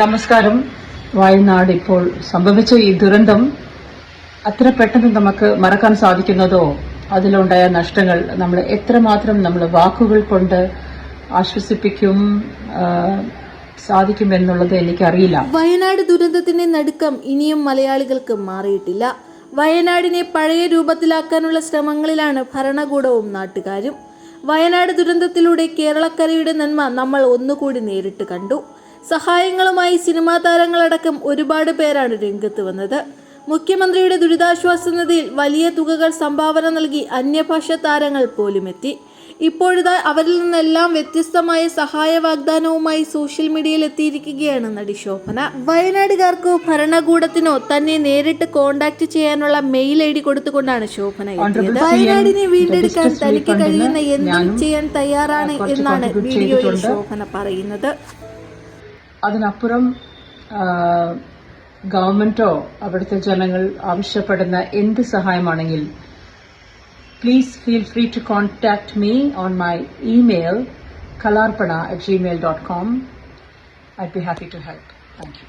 നമസ്കാരം. വയനാട് ഇപ്പോൾ സംഭവിച്ച ഈ ദുരന്തം അത്ര പെട്ടെന്ന് നമുക്ക് മറക്കാൻ സാധിക്കുന്നതോ? അതിലുണ്ടായ നഷ്ടങ്ങൾ നമ്മൾ എത്രമാത്രം നമ്മൾ വാക്കുകൾ കൊണ്ട് ആശ്വസിപ്പിക്കും സാധിക്കും സാധിക്കുമെന്നുള്ളത് എനിക്കറിയില്ല. വയനാട് ദുരന്തത്തിന്റെ നടുക്കം ഇനിയും മലയാളികൾക്ക് മാറിയിട്ടില്ല. വയനാടിനെ പഴയ രൂപത്തിലാക്കാനുള്ള ശ്രമങ്ങളിലാണ് ഭരണകൂടവും നാട്ടുകാരും. വയനാട് ദുരന്തത്തിലൂടെ കേരളക്കരയുടെ നന്മ നമ്മൾ ഒന്നുകൂടി നേരിട്ട് കണ്ടു. സഹായങ്ങളുമായി സിനിമാ താരങ്ങളടക്കം ഒരുപാട് പേരാണ് രംഗത്ത് വന്നത്. മുഖ്യമന്ത്രിയുടെ ദുരിതാശ്വാസ നിധിയിൽ വലിയ തുകകൾ സംഭാവന നൽകി അന്യഭാഷ താരങ്ങൾ പോലും എത്തി. ഇപ്പോഴിതാ അവരിൽ നിന്നെല്ലാം വ്യത്യസ്തമായ സഹായ വാഗ്ദാനവുമായി സോഷ്യൽ മീഡിയയിൽ എത്തിയിരിക്കുകയാണ് നടി ശോഭന. വയനാടുകാർക്കോ ഭരണകൂടത്തിനോ തന്നെ നേരിട്ട് കോണ്ടാക്ട് ചെയ്യാനുള്ള മെയിൽ ഐ ഡി കൊടുത്തുകൊണ്ടാണ് ശോഭന എത്തിയത്. വയനാടിനെ വീണ്ടെടുക്കാൻ തനിക്ക് കഴിയുന്ന എന്തും ചെയ്യാൻ തയ്യാറാണ് എന്നാണ് വീഡിയോയിൽ ശോഭന പറയുന്നത്. അതിനപ്പുറം ഗവൺമെന്റോ അവിടുത്തെ ജനങ്ങൾ ആവശ്യപ്പെടുന്ന എന്ത് സഹായമാണെങ്കിൽ please feel free to contact me on my email Kalarpana at Gmail dot com I be happy to help thank you